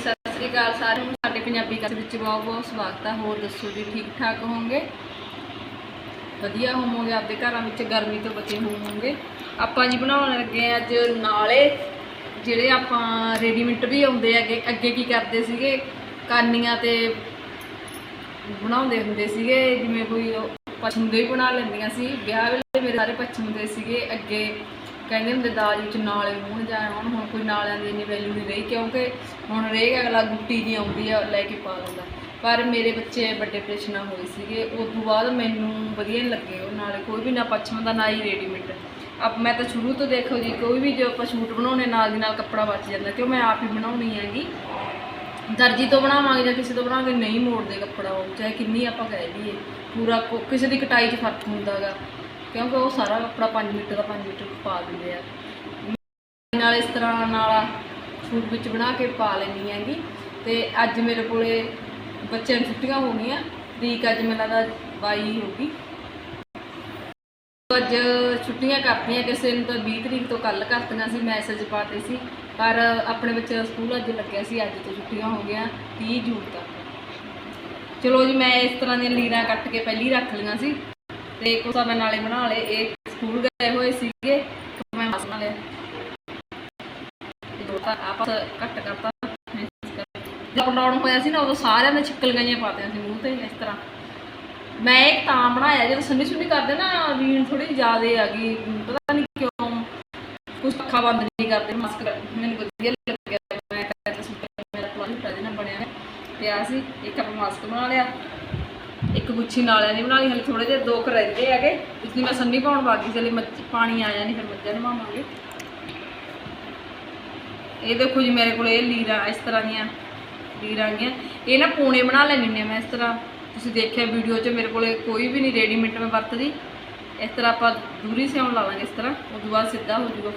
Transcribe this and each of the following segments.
ਸਤਿ ਸ੍ਰੀ ਅਕਾਲ ਸਾਰਿਆਂ ਨੂੰ। ਸਾਡੇ ਪੰਜਾਬੀ ਕਥ ਵਿੱਚ ਬਹੁਤ ਬਹੁਤ ਸਵਾਗਤ ਹੈ ਹੋਰ ਦੱਸੋ ਜੀ ਠੀਕ ਠਾਕ ਹੋਵੋਗੇ? ਵਧੀਆ ਹੋਵੋਗੇ, ਆਪਦੇ ਘਰਾਂ ਵਿੱਚ ਗਰਮੀ ਤੋਂ ਬਚੇ ਹੋਵੋਗੇ। ਆਪਾਂ ਜੀ ਬਣਾਉਣ ਲੱਗੇ ਅੱਜ ਨਾਲੇ, ਜਿਹੜੇ ਆਪਾਂ ਰੈਡੀਮੇਡ ਵੀ ਆਉਂਦੇ ਹੈਗੇ, ਅੱਗੇ ਕੀ ਕਰਦੇ ਸੀਗੇ? ਕਾਨੀਆਂ ਤੇ ਬਣਾਉਂਦੇ ਹੁੰਦੇ ਸੀਗੇ, ਜਿਵੇਂ ਕੋਈ ਉਹ ਪਛਮ ਵੀ ਬਣਾ ਲੈਂਦੀਆਂ ਸੀ। ਵਿਆਹ ਵੇਲੇ ਮੇਰੇ ਸਾਰੇ ਪਛਮ ਸੀਗੇ ਅੱਗੇ। ਕਹਿੰਦੇ ਹੁੰਦੇ ਦਾਜ ਵਿੱਚ ਨਾਲੇ ਹੋਣ ਜਾਂ ਹੁਣ ਹੁਣ ਕੋਈ ਨਾਲਿਆਂ ਦੀ ਇੰਨੀ ਵੈਲਿਊ ਨਹੀਂ ਰਹੀ, ਕਿਉਂਕਿ ਹੁਣ ਰੇਗ ਅਗਲਾ ਗੁੱਟੀ ਦੀ ਆਉਂਦੀ ਆ, ਲੈ ਕੇ ਪਾ ਲੈਂਦਾ ਪਰ ਮੇਰੇ ਬੱਚੇ ਵੱਡੇ ਆਪਰੇਸ਼ਨ ਹੋਏ ਸੀਗੇ। ਉਸ ਤੋਂ ਬਾਅਦ ਮੈਨੂੰ ਵਧੀਆ ਨਹੀਂ ਲੱਗੇ ਉਹ ਨਾਲੇ, ਕੋਈ ਵੀ ਨਾ ਪੱਛਮ ਦਾ, ਨਾ ਹੀ ਰੈਡੀਮੇਡ ਅਬ ਮੈਂ ਤਾਂ ਸ਼ੁਰੂ ਤੋਂ ਦੇਖੋ ਜੀ, ਕੋਈ ਵੀ ਜੋ ਆਪਾਂ ਸੂਟ ਬਣਾਉਣੇ, ਨਾਲ ਦੀ ਨਾਲ ਕੱਪੜਾ ਬਚ ਜਾਂਦਾ, ਕਿਉਂ ਮੈਂ ਆਪ ਹੀ ਬਣਾਉਣੀ ਹੈਗੀ। ਦਰਜੀ ਤੋਂ ਬਣਾਵਾਂਗੇ ਜਾਂ ਕਿਸੇ ਤੋਂ ਬਣਾਵਾਂਗੇ, ਨਹੀਂ ਮੋੜਦੇ ਕੱਪੜਾ ਉਹ, ਚਾਹੇ ਕਿੰਨੀ ਆਪਾਂ ਕਹਿ ਲਈਏ ਪੂਰਾ ਕਿਸੇ ਦੀ ਕਟਾਈ 'ਚ ਫ਼ਰਕ ਹੁੰਦਾਗਾ ਕਿਉਂਕਿ ਉਹ ਸਾਰਾ ਕੱਪੜਾ 5 ਮੀਟਰ ਦਾ 5 ਮੀਟਰ ਪਾ ਦਿੰਦੇ ਆ। ਨਾਲ ਇਸ ਤਰ੍ਹਾਂ ਨਾਲ ਸੂਟ ਵਿੱਚ ਬਣਾ ਕੇ ਪਾ ਲੈਣੀ ਹੈਗੀ। ਤੇ ਅੱਜ ਮੇਰੇ ਕੋਲੇ ਬੱਚਿਆਂ ਨੂੰ ਛੁੱਟੀਆਂ ਹੋ ਗਈਆਂ, ਤਰੀਕ ਅੱਜ ਮੈਨੂੰ ਲੱਗਦਾ 22 ਹੋ ਗਈ। ਅੱਜ ਛੁੱਟੀਆਂ ਕਰਤੀਆਂ, ਕਿਸੇ ਨੂੰ ਤਾਂ 20 ਤਰੀਕ ਤੋਂ ਕੱਲ ਕਰਤੀਆਂ ਸੀ, ਮੈਸੇਜ ਪਾਤੇ ਸੀ। ਪਰ ਆਪਣੇ ਬੱਚੇ ਦਾ ਸਕੂਲ ਅੱਜ ਲੱਗਿਆ ਸੀ, ਅੱਜ ਤੋਂ ਛੁੱਟੀਆਂ ਹੋ ਗਈਆਂ 30 ਜੂਨ ਤੱਕ। ਚਲੋ ਜੀ, ਮੈਂ ਇਸ ਤਰ੍ਹਾਂ ਦੀਆਂ ਲੀਰਾਂ ਕੱਟ ਕੇ ਪਹਿਲੀ ਰੱਖ ਲਈਆਂ ਸੀ। ਤੇ ਕੋਸਾ ਮੈਂ ਨਾਲੇ ਬਣਾ ਲਏ। ਇਹ ਸਕੂਲ ਗਏ ਹੋਏ ਸੀਗੇ ਮੈਂ ਮਸ ਨਾਲੇ ਦੋ ਤਾਂ ਆਪਸ ਕੱਟ ਕਰਤਾ। ਜਦ ਹੋਇਆ ਸੀ ਨਾ, ਉਦੋਂ ਸਾਰਿਆਂ ਨੇ ਛਿੱਕਲ ਗਈਆਂ ਪਾਤੀਆਂ ਸੀ ਮੂੰਹ ਤੇ, ਇਸ ਤਰ੍ਹਾਂ। ਮੈਂ ਇੱਕ ਤਾਂ ਬਣਾਇਆ, ਜਦੋਂ ਸੰਨੀ ਸੁੰਨੀ ਕਰਦੇ ਨਾ ਵੀਣ ਥੋੜੀ ਜ਼ਿਆਦੇ ਆ ਗਈ, ਪਤਾ ਨਹੀਂ ਕਿਉਂ ਕੁਝ ਅੱਖਾਂ ਬੰਦ ਨਹੀਂ ਕਰਦੇ ਮਾਸਕ ਮੈਨੂੰ ਵਧੀਆ ਲੱਗਿਆ। ਮੈਂ ਕਹਿੰਦਾ ਸੀ ਮੇਰਾ ਪਲਾਨ ਟਾ ਨਾ ਬਣਿਆ ਪਿਆ ਸੀ, ਇੱਕ ਆਪਾਂ ਮਾਸਕ ਬਣਾ ਲਿਆ। ਇੱਕ ਗੁੱਛੀ ਨਾਲਿਆਂ ਦੀ ਬਣਾ ਲਈ, ਹਲੇ ਥੋੜੇ ਜਿਹੇ ਦੋ ਕੁ ਰਹਿੰਦੇ ਹੈਗੇ। ਇਸ ਦੀ ਮੈਂ ਸੰਨੀ ਪਾਉਣ ਬਾਕੀ ਚਲੇ ਮੱਝ, ਪਾਣੀ ਆ ਜਾਣੀ ਫਿਰ ਮੱਝਾਂ ਨਵਾਵਾਂਗੇ ਇਹ ਦੇਖੋ ਜੀ ਮੇਰੇ ਕੋਲ ਇਹ ਲੀਰਾਂ, ਇਸ ਤਰ੍ਹਾਂ ਦੀਆਂ ਲੀਰਾਂ ਗੀਆਂ ਇਹ ਨਾ ਪੂਣੇ ਬਣਾ ਲੈਣੀ ਨੇ ਮੈਂ ਇਸ ਤਰ੍ਹਾਂ। ਤੁਸੀਂ ਦੇਖਿਆ ਵੀਡੀਓ 'ਚ ਮੇਰੇ ਕੋਲ ਕੋਈ ਵੀ ਨਹੀਂ ਰੈਡੀਮੇਡ ਮੈਂ ਵਰਤਦੀ। ਇਸ ਤਰ੍ਹਾਂ ਆਪਾਂ ਦੂਰੀ ਸਿਉਣ ਲਾ ਲਾਂਗੇ ਇਸ ਤਰ੍ਹਾਂ। ਉਸ ਤੋਂ ਬਾਅਦ ਸਿੱਧਾ ਹੋ ਜਾਊਗਾ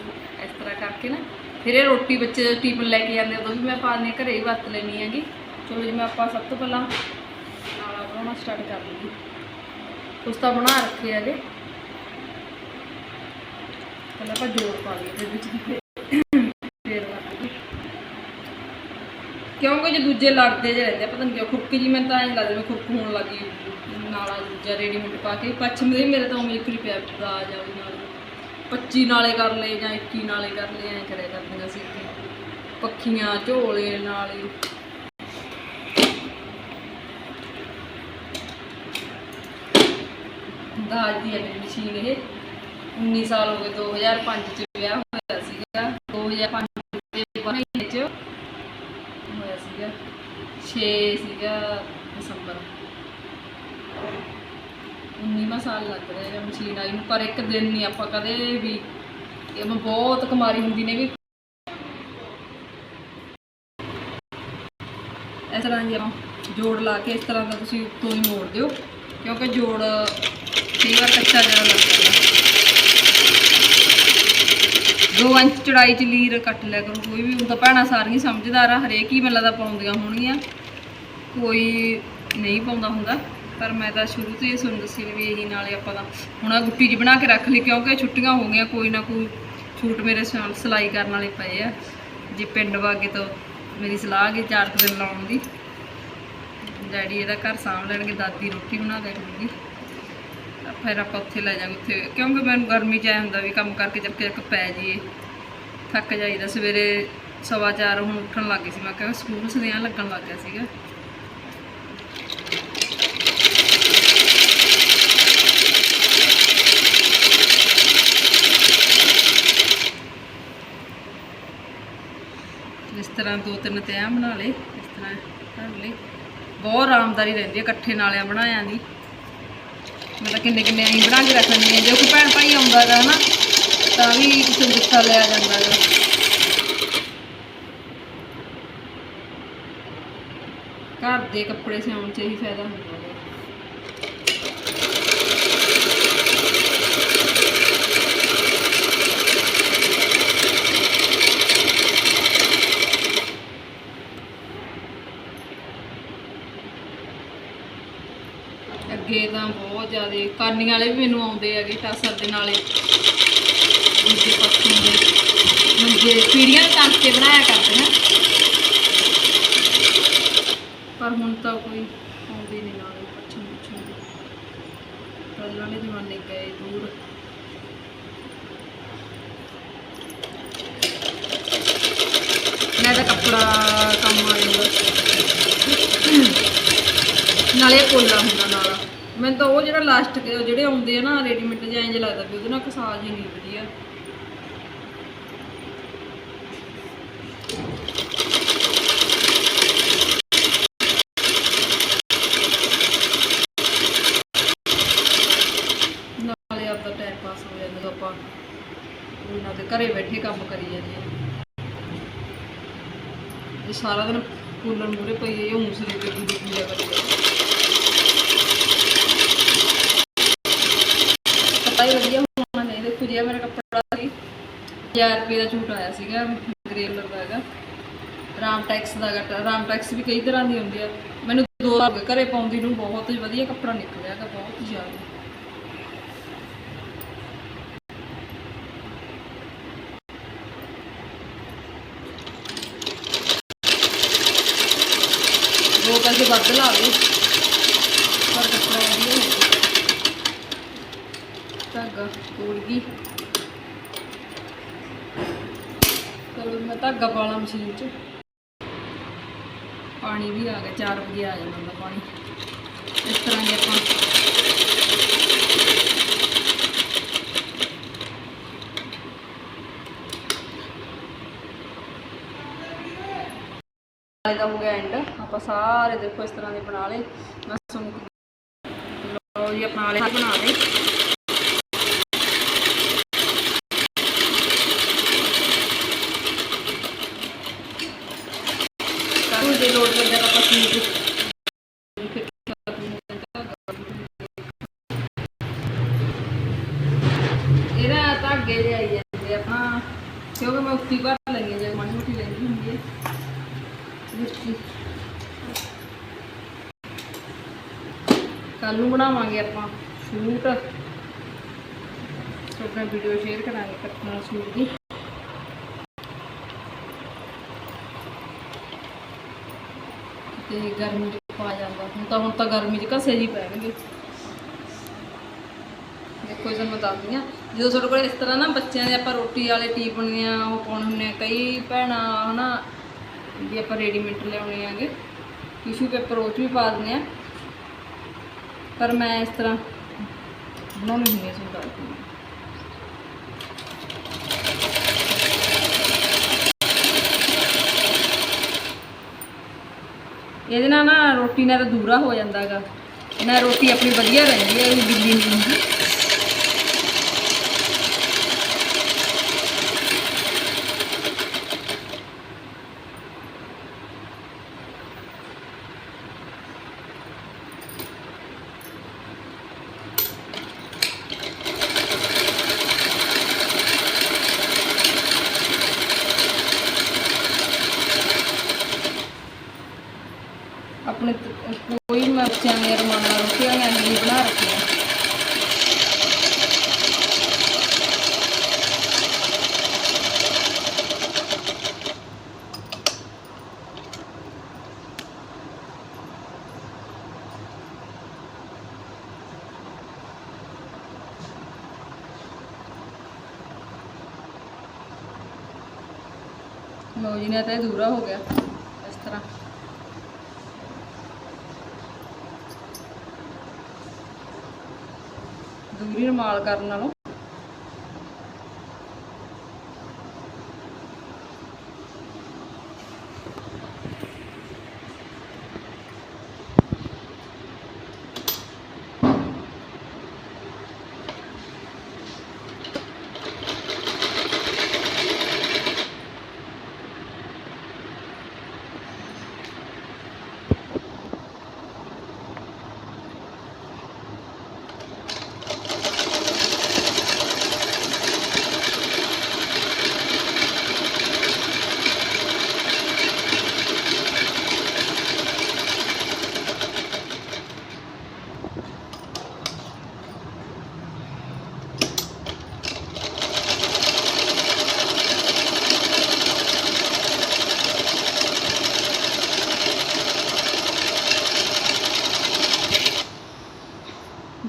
ਇਸ ਤਰ੍ਹਾਂ ਕਰਕੇ ਨਾ। ਫਿਰ ਇਹ ਰੋਟੀ ਬੱਚੇ ਟਿਫਨ ਲੈ ਕੇ ਜਾਂਦੇ ਉਦੋਂ ਵੀ ਮੈਂ ਪਾ ਦਿੰਦੀ ਘਰੇ ਹੀ ਵਰਤ ਲੈਣੀ ਹੈਗੀ। ਚਲੋ ਜੀ, ਮੈਂ ਆਪਾਂ ਸਭ ਤੋਂ ਪਹਿਲਾਂ ਬਣਾਉਣਾ ਸਟਾਰਟ ਕਰ ਲਈਏ ਕੁਛ ਤਾਂ ਬਣਾ ਰੱਖੇ ਹੈਗੇ ਪਹਿਲਾਂ ਆਪਾਂ ਜੋੜ ਪਾ ਲਈਏ ਇਹਦੇ ਵਿੱਚ ਫਿਰ ਫੇਰ ਕਿਉਂਕਿ ਜੇ ਦੂਜੇ ਲੜਦੇ ਜੇ ਰਹਿੰਦੇ, ਪਤਾ ਨਹੀਂ ਕਿਉਂ ਖੁਰਕੀ ਜੀ ਮੈਨੂੰ ਤਾਂ ਐਂ ਲੱਗਦਾ ਮੈਂ ਖੁਰਕ ਹੋਣ ਲੱਗੀ ਨਾਲਾ ਦੂਜਾ ਰੈਡੀਮੇਡ ਪਾ ਕੇ। ਪੱਛਮ ਦੇ ਮੇਰੇ ਤਾਂ ਉਮੀਦ ਕਰੀ ਪਿਆ ਦਾਜ ਆ ਉਹਦੇ ਨਾਲ। 25 ਨਾਲੇ ਕਰ ਲਏ ਜਾਂ 21 ਨਾਲੇ ਕਰ ਲਏ, ਐਂ ਕਰਿਆ ਕਰਦੀਆਂ ਸੀ। ਪੱਖੀਆਂ, ਝੋਲੇ, ਨਾਲੇ। ਦਾਜ ਦੀ ਹੈ ਮੇਰੀ ਮਸ਼ੀਨ ਇਹ। 19 ਸਾਲ ਹੋ ਗਏ 2005 ਚ ਵਿਆਹ ਹੋਇਆ ਸੀਗਾ। 2005 ਦੇ ਮਹੀਨੇ ਚ ਹੋਇਆ ਸੀਗਾ। 6 ਸੀਗਾ ਦਸੰਬਰ। 19ਵਾਂ ਸਾਲ ਲੱਗ ਰਿਹਾ ਹੈ ਮਸ਼ੀਨ ਆਈ ਨੂੰ, ਪਰ ਇੱਕ ਦਿਨ ਨਹੀਂ ਆਪਾਂ ਕਦੇ ਵੀ ਇਹ ਬਹੁਤ ਕੁਮਾਰੀ ਹੁੰਦੀ ਨੇ ਵੀ। ਇਸ ਤਰ੍ਹਾਂ ਜੇ ਜੋੜ ਲਾ ਕੇ ਇਸ ਤਰ੍ਹਾਂ ਦਾ ਤੁਸੀਂ ਉੱਤੋਂ ਹੀ ਮੋੜ ਦਿਓ ਕਿਉਂਕਿ ਜੋੜ ਕਈ ਵਾਰ ਕੱਚਾ ਜਿਹਾ ਲੱਗ 2 ਇੰਚ ਚੜਾਈ ਚ ਲੀਰ ਕੱਟ ਲਿਆ ਕਰੋ, ਕੋਈ ਵੀ ਹੁੰਦਾ ਭੈਣਾਂ ਸਾਰੀਆਂ ਸਮਝਦਾਰ ਆ, ਹਰੇਕ ਹੀ ਮੈਨੂੰ ਲੱਗਦਾ ਪਾਉਂਦੀਆਂ ਹੋਣਗੀਆਂ। ਕੋਈ ਨਹੀਂ ਪਾਉਂਦਾ ਹੁੰਦਾ, ਪਰ ਮੈਂ ਤਾਂ ਸ਼ੁਰੂ ਤੋਂ ਹੀ ਤੁਹਾਨੂੰ ਦੱਸੀ ਵੀ ਇਹੀ ਨਾਲੇ ਆਪਾਂ ਤਾਂ ਹੁਣ ਆਹ ਗੁੱਟੀ ਜੀ ਬਣਾ ਕੇ ਰੱਖ ਲਈ, ਕਿਉਂਕਿ ਛੁੱਟੀਆਂ ਹੋ ਗਈਆਂ, ਕੋਈ ਨਾ ਕੋਈ ਛੂਟ ਮੇਰੇ ਸਿਲਾਈ ਕਰਨ ਵਾਲੇ ਪਏ ਆ। ਜੇ ਪਿੰਡ ਵਾਗੇ ਤਾਂ ਮੇਰੀ ਸਲਾਹ ਹੈ ਚਾਰ ਕੁ ਦਿਨ ਲਾਉਣ ਦੀ। ਡੈਡੀ ਇਹਦਾ ਘਰ ਸਾਂਭ ਲੈਣਗੇ, ਦਾਦੀ ਰੋਟੀ ਬਣਾ ਦੇ ਫਿਰ ਆਪਾਂ ਉੱਥੇ ਲੈ ਜਾਵਾਂਗੇ ਉੱਥੇ, ਕਿਉਂਕਿ ਮੈਨੂੰ ਗਰਮੀ ਚ ਐ ਹੁੰਦਾ ਵੀ ਕੰਮ ਕਰਕੇ ਚੱਕ ਚੱਕ ਪੈ ਜਾਈਏ। ਥੱਕ ਜਾਈਦਾ, ਸਵੇਰੇ ਸਵਾ ਚਾਰ ਹੁਣ ਉੱਠਣ ਲੱਗ ਗਈ ਸੀ, ਮੈਂ ਕਿਹਾ ਸਕੂਲ ਸਦਿਆਂ ਲੱਗਣ ਲੱਗ ਗਿਆ ਸੀਗਾ। ਇਸ ਤਰ੍ਹਾਂ ਦੋ ਤਿੰਨ ਤਿਆਂ ਬਣਾ ਲਏ, ਇਸ ਤਰ੍ਹਾਂ ਕਰ ਲਏ। ਬਹੁਤ ਆਰਾਮਦਾਰੀ ਰਹਿੰਦੀ ਹੈ ਇਕੱਠੇ ਨਾਲਿਆਂ ਬਣਾਇਆਂ ਦੀ। ਮਤਲਬ ਕਿੰਨੇ ਕਿੰਨੇ ਅਸੀਂ ਬਣਾ ਕੇ ਰੱਖ ਲੈਂਦੀ ਹਾਂ ਜੇ ਕੋਈ ਭੈਣ ਭਾਈ ਆਉਂਦਾ ਗਾ ਹਨਾ, ਤਾਂ ਵੀ ਕਿਸੇ ਨੂੰ ਦਿੱਤਾ ਲਿਆ ਜਾਂਦਾ ਗਾ। ਘਰ ਦੇ ਕੱਪੜੇ ਸਿਉਣ 'ਚ ਹੀ ਫਾਇਦਾ ਹੁੰਦਾ ਗਾ ਅੱਗੇ ਤਾਂ ਬਹੁਤ ਜ਼ਿਆਦਾ ਕਾਨੀ ਵਾਲੇ ਵੀ ਮੈਨੂੰ ਆਉਂਦੇ ਹੈਗੇ ਟਾਸਰ ਦੇ ਨਾਲੇ। ਦੂਜੇ ਪਾਸੇ ਦੇ, ਮੰਜੇ, ਪੀੜੀਆਂ ਦੇ ਟਾਂਕੇ ਬਣਾਇਆ ਕਰਦੇ ਨੇ। ਪਰ ਹੁਣ ਤਾਂ ਕੋਈ ਆਉਂਦੀ ਨਹੀਂ ਨਾਲ ਪੱਛਮ ਪੁੱਛਣ ਦੀ। ਪਹਿਲਾਂ ਦੇ ਜ਼ਮਾਨੇ ਗਏ ਦੂਰ। ਮੈਂ ਤਾਂ ਕੱਪੜਾ ਕੰਮ ਆ ਨਾਲੇ ਇਹ ਪੋਲਾ ਹੁੰਦਾ ਨਾਲ। ਮੈਨੂੰ ਤਾਂ ਉਹ ਜਿਹੜਾ ਲਾਸਟ ਜਿਹੜੇ ਆਉਂਦੇ ਆ ਨਾ ਰੈਡੀਮੇਡ ਜਿਹਾ ਇੰਜ ਲੱਗਦਾ ਵੀ ਉਹਦੇ ਨਾਲ ਕਸਾਜ ਹੀ ਨਹੀਂ ਵਧੀਆ। ਨਾਲੇ ਆਪਦਾ ਟਾਈਮ ਪਾਸ ਹੋ ਜਾਂਦਾ ਆਪਾਂ ਉਹਨਾਂ ਦੇ ਘਰੇ ਬੈਠੇ ਕੰਮ ਕਰੀ ਜਾਂਦੇ ਆ। ਇਹ ਸਾਰਾ ਦਿਨ ਕੂਲਰ ਮੂਰੇ ਪਈ ਇਹ ਹੂਸਰੀ ਤੇ ਕੀ ਪੂਜਾ ਕਰੀ ਜਾਂਦੀ ਪਤਾ ਹੀ ਵਧੀਆ ਹੋਣਾ ਨਹੀਂ ਦੇਖੋ ਜੀ ਆਹ ਮੇਰਾ ਕੱਪੜਾ ਸੀ 1000 ਰੁਪਏ ਦਾ ਝੂਟ ਆਇਆ ਸੀਗਾ ਗ੍ਰੇ ਦਾ ਹੈਗਾ। ਰਾਮ ਟੈਕਸ ਦਾ ਹੈਗਾ ਰਾਮ ਟੈਕਸ ਵੀ ਕਈ ਤਰ੍ਹਾਂ ਦੀ ਹੁੰਦੀ ਆ। ਮੈਨੂੰ ਦੋ ਵਾਰ ਘਰੇ ਪਾਉਂਦੀ ਨੂੰ ਬਹੁਤ ਵਧੀਆ ਕੱਪੜਾ ਨਿਕਲਿਆ ਹੈਗਾ, ਬਹੁਤ ਜ਼ਿਆਦਾ। ਦੋ ਪੈਸੇ ਵੱਧ ਲਾਵੇ ਪਰ ਕੱਪੜਾ ਵਧੀਆ ਧਾਗਾ ਤੋੜ ਗਈ ਚਲੋ ਮੈਂ ਧਾਗਾ ਪਾਲਾ ਮਸ਼ੀਨ 'ਚ। ਪਾਣੀ ਵੀ ਆ ਗਿਆ 4 ਵਜੇ ਆ ਜਾਂਦਾ ਹੁੰਦਾ ਪਾਣੀ। ਇਸ ਤਰ੍ਹਾਂ ਹੀ ਆਪਾਂ ਦਾ ਹੋ ਗਿਆ ਐਂਡ ਆਪਾਂ ਸਾਰੇ ਦੇਖੋ ਇਸ ਤਰ੍ਹਾਂ ਦੇ ਬਣਾ ਲਏ। ਮੈਂ ਤੁਹਾਨੂੰ ਲਓ ਜੀ ਆਪਣਾ ਵਾਲੇ ਬਣਾ ਲਏ ਕਾਹਨੂੰ ਦੇ ਲੋਡ ਲੱਗਿਆ ਤਾਂ ਆਪਾਂ ਸੀਟ ਇਹਦਾ ਧਾਗੇ ਜਿਹੇ ਆਈ ਜਾਂਦੇ ਆਪਾਂ ਕਿਉਂਕਿ ਮੈਂ ਉੱਤੀ ਭਰ ਲੈਂਦੀ ਹਾਂ ਜੇ ਮਾੜੀ ਮੋਟੀ ਲੈਂਦੀ ਹੁੰਦੀ ਹੈ ਮਿਰਚੀ ਕੱਲ ਨੂੰ ਬਣਾਵਾਂਗੇ ਆਪਾਂ ਸੂਟ। ਤੁਹਾਡਾ ਵੀਡੀਓ ਸ਼ੇਅਰ ਕਰਾਂਗੇ ਕੱਟਣਾ ਸੂਟ ਦੀ। ਤੇ ਗਰਮੀ ਚ ਪਾ ਜਾਂਦਾ। ਹੁਣ ਤਾਂ ਹੁਣ ਤਾਂ ਗਰਮੀ ਚ ਘਸੇ ਜੀ ਪੈਣਗੇ। ਦੇਖੋ ਇਹ ਤੁਹਾਨੂੰ ਦੱਸਦੀ ਹਾਂ। ਜਦੋਂ ਤੁਹਾਡੇ ਕੋਲ ਇਸ ਤਰ੍ਹਾਂ ਨਾ ਬੱਚਿਆਂ ਦੇ ਆਪਾਂ ਰੋਟੀ ਵਾਲੇ ਟੀਪਣੀਆਂ ਉਹ ਪਾਉਣੇ ਹੁੰਦੇ ਆ ਕਈ ਭੈਣਾਂ ਹਨਾ, ਵੀ ਆਪਾਂ ਰੈਡੀਮੇਡ ਲਿਆਉਣੇ ਆਗੇ ਟਿਸ਼ੂ ਪੇਪਰ ਉਹ 'ਚ ਵੀ ਪਾ ਦਿੰਦੇ ਆ ਪਰ ਮੈਂ ਇਸ ਤਰ੍ਹਾਂ ਬਣਾਉਣੀ ਹੁੰਦੀ ਹੈ ਸੂਟ ਇਹਦੇ ਨਾਲ ਨਾ ਰੋਟੀ ਨਾਲ ਤਾਂ ਦੂਰਾ ਹੋ ਜਾਂਦਾਗਾ। ਨਾ ਰੋਟੀ ਆਪਣੀ ਵਧੀਆ ਰਹਿੰਦੀ ਹੈ, ਇਹ ਗਿੱਲੀ ਨਹੀਂ ਹੁੰਦੀ ਆਪਣੇ ਤ- ਕੋਈ ਮੈਂ ਬੱਚਿਆਂ ਦੀਆਂ ਰਮਾਨਾ ਰੋਟੀਆਂ ਮੈਂ ਨਹੀਂ ਬਣਾ ਰੱਖੀਆਂ ਲਓ ਤਾਂ ਇਹ ਦੂਰਾ ਹੋ ਗਿਆ ਇਸ ਤਰ੍ਹਾਂ। ਦੂਰੀ ਰਮਾਲ ਕਰਨ ਨਾਲੋਂ।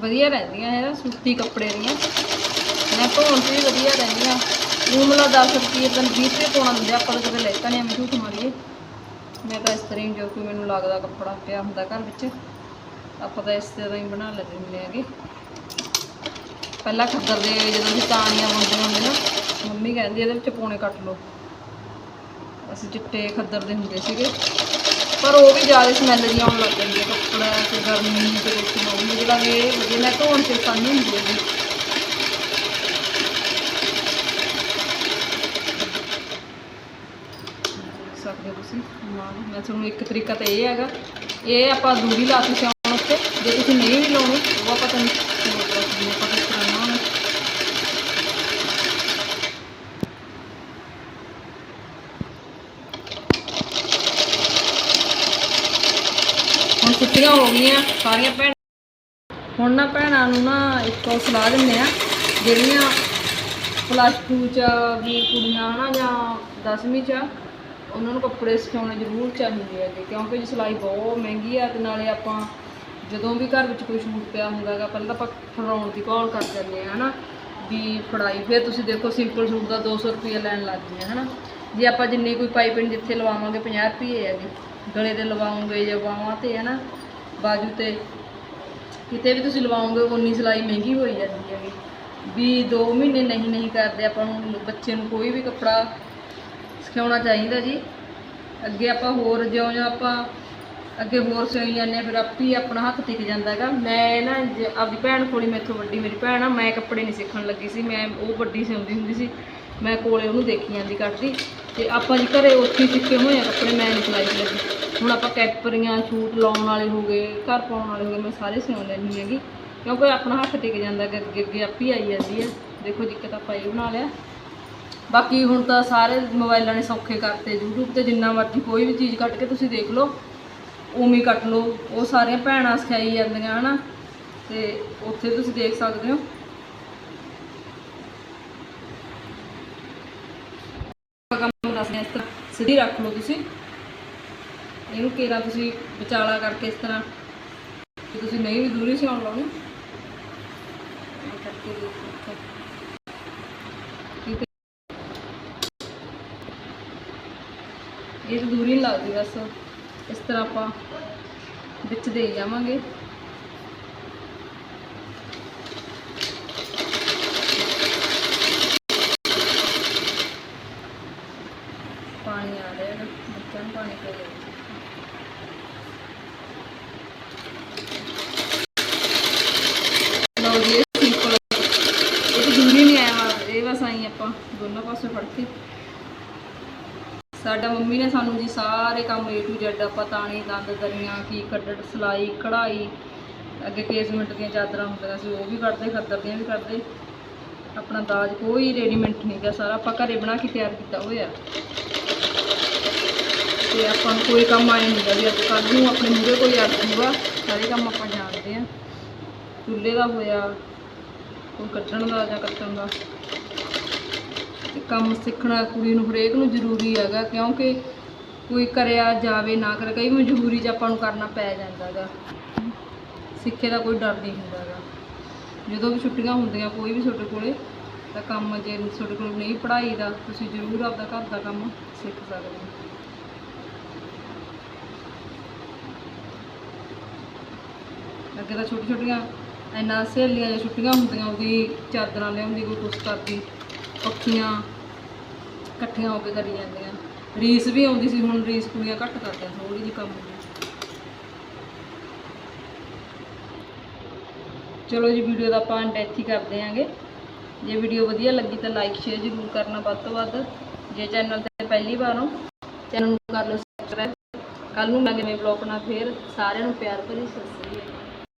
ਵਧੀਆ ਰਹਿੰਦੀਆਂ ਇਹ ਸੂਤੀ ਕੱਪੜੇ ਦੀਆਂ। ਮੈਂ ਧੋਣ 'ਚ ਵੀ ਵਧੀਆ ਰਹਿੰਦੀਆਂ। ਰੂਮਲਾ 10 ਰੁਪਏ ਤਾਂ 20 ਰੁਪਏ ਪਾਉਣਾ ਦਿੰਦੇ ਆਪਾਂ ਤਾਂ ਕਦੇ ਲੈਤਾ ਨਹੀਂ ਐਵੇਂ ਝੂਠ ਮਾਰੀਏ। ਮੈਂ ਤਾਂ ਇਸ ਤਰ੍ਹਾਂ ਹੀ, ਜੋ ਕਿ ਮੈਨੂੰ ਲੱਗਦਾ ਕੱਪੜਾ ਪਿਆ ਹੁੰਦਾ ਘਰ ਵਿੱਚ। ਆਪਾਂ ਤਾਂ ਇਸ ਤਰ੍ਹਾਂ ਹੀ ਬਣਾ ਲੈਂਦੇ ਹੁੰਦੇ ਹੈਗੇ। ਪਹਿਲਾਂ ਖੱਦਰ ਦੇ, ਜਦੋਂ ਅਸੀਂ ਤਾਣੀਆਂ ਬੁਣਦੇ ਹੁੰਦੇ ਨਾ, ਮੰਮੀ ਕਹਿੰਦੀ, ਇਹਦੇ ਵਿੱਚ ਪੌਣੇ ਕੱਟ ਲਓ। ਅਸੀਂ ਚਿੱਟੇ ਖੱਦਰ ਦੇ ਹੁੰਦੇ ਸੀਗੇ। ਪਰ ਉਹ ਵੀ ਜ਼ਿਆਦਾ ਸਮੈਲ ਜਿਹੀ ਆਉਣ ਲੱਗ ਜਾਂਦੀ ਹੈ ਕੱਪੜਾ ਤੇ ਗਰਮੀ ਤੇ ਰੋਟੀ ਨੂੰ ਜਿਹੜਾ ਵੀ ਇਹ ਵਧੀਆ, ਮੈਂ ਧੋਣ ਚ ਆਸਾਨੀ ਹੁੰਦੀ ਹੈ ਜੀ ਦੇਖ ਸਕਦੇ ਹੋ ਤੁਸੀਂ? ਮੈਂ ਤੁਹਾਨੂੰ ਇੱਕ ਤਰੀਕਾ ਤਾਂ ਇਹ ਹੈਗਾ, ਇਹ ਆਪਾਂ ਦੂਰੀ ਲਾ ਕੇ ਸਿਆਉਣ ਉੱਤੇ ਜੇ ਤੁਸੀਂ ਨਹੀਂ ਵੀ ਲਾਉਣੀ, ਉਹ ਆਪਾਂ ਤੁਹਾਨੂੰ ਹੋਰ ਦੱਸ ਦਿੰਦੇ ਹਾਂ ਆਪਾਂ ਕਿਸ ਤਰ੍ਹਾਂ ਲਾਉਣਾ ਹੁਣ ਛੁੱਟੀਆਂ ਹੋ ਗਈਆਂ ਸਾਰੀਆਂ ਭੈਣ ਹੁਣ ਨਾ ਭੈਣਾਂ ਨੂੰ ਨਾ ਇੱਕ ਉਹ ਸਲਾਹ ਦਿੰਦੇ ਆ ਜਿਹੜੀਆਂ ਪਲੱਸ 2 ਚ ਵੀ ਕੁੜੀਆਂ ਹਨਾ ਜਾਂ 10ਵੀਂ ਚ ਆ, ਉਹਨਾਂ ਨੂੰ ਕੱਪੜੇ ਸਿਖਾਉਣੇ ਜ਼ਰੂਰ ਚਾਹੀਦੇ ਹੈਗੇ ਕਿਉਂਕਿ ਜੀ ਸਿਲਾਈ ਬਹੁਤ ਮਹਿੰਗੀ ਆ ਤੇ ਨਾਲੇ ਆਪਾਂ ਜਦੋਂ ਵੀ ਘਰ ਵਿੱਚ ਕੋਈ ਸੂਟ ਪਿਆ ਹੁੰਦਾ ਹੈਗਾ ਪਹਿਲਾਂ ਤਾਂ ਆਪਾਂ ਫੜਾਉਣ ਦੀ ਕਾਲ ਕਰ ਜਾਂਦੇ ਆ ਹਨਾ ਵੀ ਫੜਾਈ ਫਿਰ ਤੁਸੀਂ ਦੇਖੋ ਸਿੰਪਲ ਸੂਟ ਦਾ 200 ਰੁਪਏ ਲੈਣ ਲੱਗ ਗਈਆਂ ਹਨਾ ਜੇ ਆਪਾਂ ਜਿੰਨੀ ਕੋਈ ਪਾਈਪਿੰਗ ਜਿੱਥੇ ਲਵਾਵਾਂਗੇ 50 ਰੁਪਏ ਹੈਗੇ ਗਲੇ ਤੇ ਲਵਾਉਂਗੇ ਜਾਂ ਬਾਹਾਂ ਤੇ ਨਾ? ਬਾਜੂ ਤੇ। ਕਿਤੇ ਵੀ ਤੁਸੀਂ ਲਵਾਓਗੇ ਉਨੀ ਸਿਲਾਈ ਮਹਿੰਗੀ ਹੋਈ ਜਾਂਦੀ ਹੈਗੀ। ਵੀ 2 ਮਹੀਨੇ ਨਹੀਂ ਨਹੀਂ ਕਰਦੇ ਆਪਾਂ ਨੂੰ ਬੱਚੇ ਨੂੰ ਕੋਈ ਵੀ ਕੱਪੜਾ ਸਿਖਾਉਣਾ ਚਾਹੀਦਾ ਜੀ। ਅੱਗੇ ਆਪਾਂ ਹੋਰ, ਜਿਉਂ ਜਿਉਂ ਆਪਾਂ ਅੱਗੇ ਹੋਰ ਸਿਉਈ ਜਾਂਦੇ ਹਾਂ, ਫਿਰ ਆਪੇ ਹੀ ਆਪਣਾ ਹੱਥ ਟਿਕ ਜਾਂਦਾ ਹੈਗਾ। ਮੈਂ ਨਾ, ਜ- ਆਪਦੀ ਭੈਣ ਕੋਲ ਹੀ ਮੈਥੋਂ ਵੱਡੀ ਮੇਰੀ ਭੈਣ ਆ, ਮੈਂ ਕੱਪੜੇ ਨਹੀਂ ਸਿੱਖਣ ਲੱਗੀ ਸੀ, ਮੈਂ ਉਹ ਵੱਡੀ ਸਿਉਂਦੀ ਹੁੰਦੀ ਸੀ। ਮੈਂ ਕੋਲੇ ਉਹਨੂੰ ਦੇਖੀ ਜਾਂਦੀ, ਕੱਢਦੀ। ਤੇ ਆਪਾਂ ਜੀ ਘਰੇ ਉੱਥੇ ਹੀ ਸਿੱਖੇ ਹੋਏ ਆ ਕੱਪੜੇ, ਮੈਂ ਨਹੀਂ ਸਿਲਾਈ ਲੱਗੀ ਹੁਣ ਆਪਾਂ ਕੈਪਰੀਆਂ, ਸ਼ੂਟ ਲਾਉਣ ਵਾਲੇ ਹੋ ਗਏ, ਘਰ ਪਾਉਣ ਵਾਲੇ ਹੋ ਗਏ, ਮੈਂ ਸਾਰੇ ਸਿਉਂ ਲੈਂਦੀ ਹੈਗੀ। ਕਿਉਂਕਿ ਆਪਣਾ ਹੱਥ ਟਿਕ ਜਾਂਦਾ, ਅੱਗੇ ਅੱਗੇ ਆਪੇ ਹੀ ਆਈ ਜਾਂਦੀ ਹੈ ਦੇਖੋ ਜੀ ਤਾਂ ਆਪਾਂ ਇਹ ਬਣਾ ਲਿਆ। ਬਾਕੀ ਹੁਣ ਤਾਂ ਸਾਰੇ ਮੋਬਾਈਲਾਂ ਨੇ ਸੌਖੇ ਕਰਤੇ, YouTube ਤੇ ਜਿੰਨਾ ਮਰਜ਼ੀ ਕੋਈ ਵੀ ਚੀਜ਼ ਕੱਟ ਕੇ ਤੁਸੀਂ ਦੇਖ ਲਓ, ਉਵੇਂ ਕੱਟ ਲਓ। ਉਹ ਸਾਰੀਆਂ ਭੈਣਾਂ ਸਿਖਾਈ ਜਾਂਦੀਆਂ, ਹਨਾ। ਤੇ ਉੱਥੇ ਤੁਸੀਂ ਦੇਖ ਸਕਦੇ ਹੋ। ਕੰਮ ਦੱਸਦੇ ਇਸ ਤਰ੍ਹਾਂ ਸਿੱਧੀ ਰੱਖ ਲਓ ਤੁਸੀਂ। ਇਹਨੂੰ ਕੇਰਾ ਤੁਸੀਂ ਵਿਚਾਲਾ ਕਰਕੇ ਇਸ ਤਰ੍ਹਾਂ, ਜੇ ਤੁਸੀਂ ਨਹੀਂ ਵੀ ਦੂਰੀ ਸਿਆਉਣ ਲਾਉਣੀ। ਇਹ ਤਾਂ ਦੂਰੀ ਨਹੀਂ ਲੱਗਦੀ ਬਸ। ਇਸ ਤਰ੍ਹਾਂ ਆਪਾਂ ਵਿੱਚ ਦੇਈ ਜਾਵਾਂਗੇ ਪਾਣੀ ਆ ਰਿਹਾ ਹੈ ਬੱਚਿਆਂ ਨੂੰ ਪਾਣੀ ਪੀ ਲਿਆ ਲਓ ਜੀ ਸਿੰਪਲ ਇਹ ਦੂਰੀ ਨਹੀਂ ਆਇਆ ਇਹ ਬਸ ਆਈ ਆਪਾਂ, ਦੋਨੋਂ ਪਾਸੇ ਫੜ ਕੇ। ਸਾਡਾ ਮੰਮੀ ਨੇ ਸਾਨੂੰ ਜੀ ਸਾਰੇ ਕੰਮ A to Z, ਆਪਾਂ ਤਾਣੀ ਦੰਦ ਦਰੀਆਂ, ਕੀ ਕੱਢੜ, ਸਲਾਈ, ਕਢਾਈ, ਅੱਗੇ ਕੇਸਮੈਂਟ ਦੀਆਂ ਚਾਦਰਾਂ ਹੁੰਦੀਆਂ ਸੀ, ਉਹ ਵੀ ਕੱਢਦੇ, ਖੱਦਰ ਦੀਆਂ ਵੀ ਕੱਢਦੇ। ਆਪਣਾ ਦਾਜ ਕੋਈ ਰੈਡੀਮੈਂਟ ਨਹੀਂ ਗਾ ਸਾਰਾ ਆਪਾਂ ਘਰੇ ਬਣਾ ਕੇ ਤਿਆਰ ਕੀਤਾ ਹੋਇਆ। ਤੇ ਆਪਾਂ ਨੂੰ ਕੋਈ ਕੰਮ ਆਏ ਨਹੀਂ ਗਾ ਵੀ ਅੱਜ ਕੱਲ੍ਹ ਨੂੰ ਆਪਣੇ ਮੂਹਰੇ ਕੋਈ ਆ ਸਾਰੇ ਕੰਮ ਆਪਾਂ ਜਾਣਦੇ ਆ। ਚੁੱਲ੍ਹੇ ਦਾ ਹੋਇਆ, ਕੋਈ ਕੱਟਣ ਦਾ ਜਾਂ ਕੱਟਣ ਦਾ। ਕੰਮ ਸਿੱਖਣਾ ਕੁੜੀ ਨੂੰ ਹਰੇਕ ਨੂੰ ਜ਼ਰੂਰੀ ਹੈਗਾ, ਕਿਉਂਕਿ ਕੋਈ ਕਰਿਆ ਜਾਵੇ ਨਾ ਕਰੇ, ਕਈ ਮਜਬੂਰੀ 'ਚ ਆਪਾਂ ਨੂੰ ਕਰਨਾ ਪੈ ਜਾਂਦਾ ਹੈਗਾ ਸਿੱਖੇ ਦਾ ਕੋਈ ਡਰ ਨਹੀਂ ਹੁੰਦਾ ਹੈਗਾ ਜਦੋਂ ਵੀ ਛੁੱਟੀਆਂ ਹੁੰਦੀਆਂ, ਕੋਈ ਵੀ ਤੁਹਾਡੇ ਕੋਲੇ, ਤਾਂ ਕੰਮ ਜੇ ਤੁਹਾਡੇ ਕੋਲ ਨਹੀਂ, ਪੜ੍ਹਾਈ ਦਾ, ਤੁਸੀਂ ਜ਼ਰੂਰ ਆਪਦਾ ਘਰ ਦਾ ਕੰਮ ਸਿੱਖ ਸਕਦੇ ਹੋ। ਅੱਗੇ ਤਾਂ ਛੋਟੀ ਛੋਟੀਆਂ ਇੰਨਾ ਸਹੇਲੀਆਂ ਜਾਂ ਛੁੱਟੀਆਂ ਹੁੰਦੀਆਂ, ਉਹਦੀ ਚਾਦਰਾਂ ਲਿਆਉਂਦੀ ਕੋਈ ਕੁਛ ਕਰਦੀ, ਪੱਖੀਆਂ ਇਕੱਠੀਆਂ ਹੋ ਕੇ ਕਰੀ ਜਾਂਦੀਆਂ। ਰੀਸ ਵੀ ਆਉਂਦੀ ਸੀ, ਹੁਣ ਰੀਸ ਕੁੜੀਆਂ ਘੱਟ ਕਰਦੀਆਂ ਥੋੜੀ ਜਿਹੀ ਕੰਮ ਦੀ ਚਲੋ ਜੀ, ਵੀਡੀਓ ਦਾ ਆਪਾਂ ਐਂਡ ਇੱਥੇ ਕਰਦੇ ਆਂਗੇ ਜੇ ਵੀਡੀਓ ਵਧੀਆ ਲੱਗੀ ਤਾਂ ਲਾਈਕ ਸ਼ੇਅਰ ਜ਼ਰੂਰ ਕਰਨਾ ਵੱਧ ਤੋਂ ਵੱਧ। ਜੇ ਚੈਨਲ ਤੇ ਪਹਿਲੀ ਵਾਰ ਹੋ, ਚੈਨਲ ਨੂੰ ਕਰ ਲਓ ਸਬਸਕ੍ਰਾਈਬ ਕੱਲ ਨੂੰ ਮੈਂ ਨਵੇਂ ਬਲੌਗ ਨਾਲ, ਫੇਰ ਸਾਰਿਆਂ ਨੂੰ ਪਿਆਰ ਭਰੀ ਸਤਿ ਸ੍ਰੀ ਅਕਾਲ।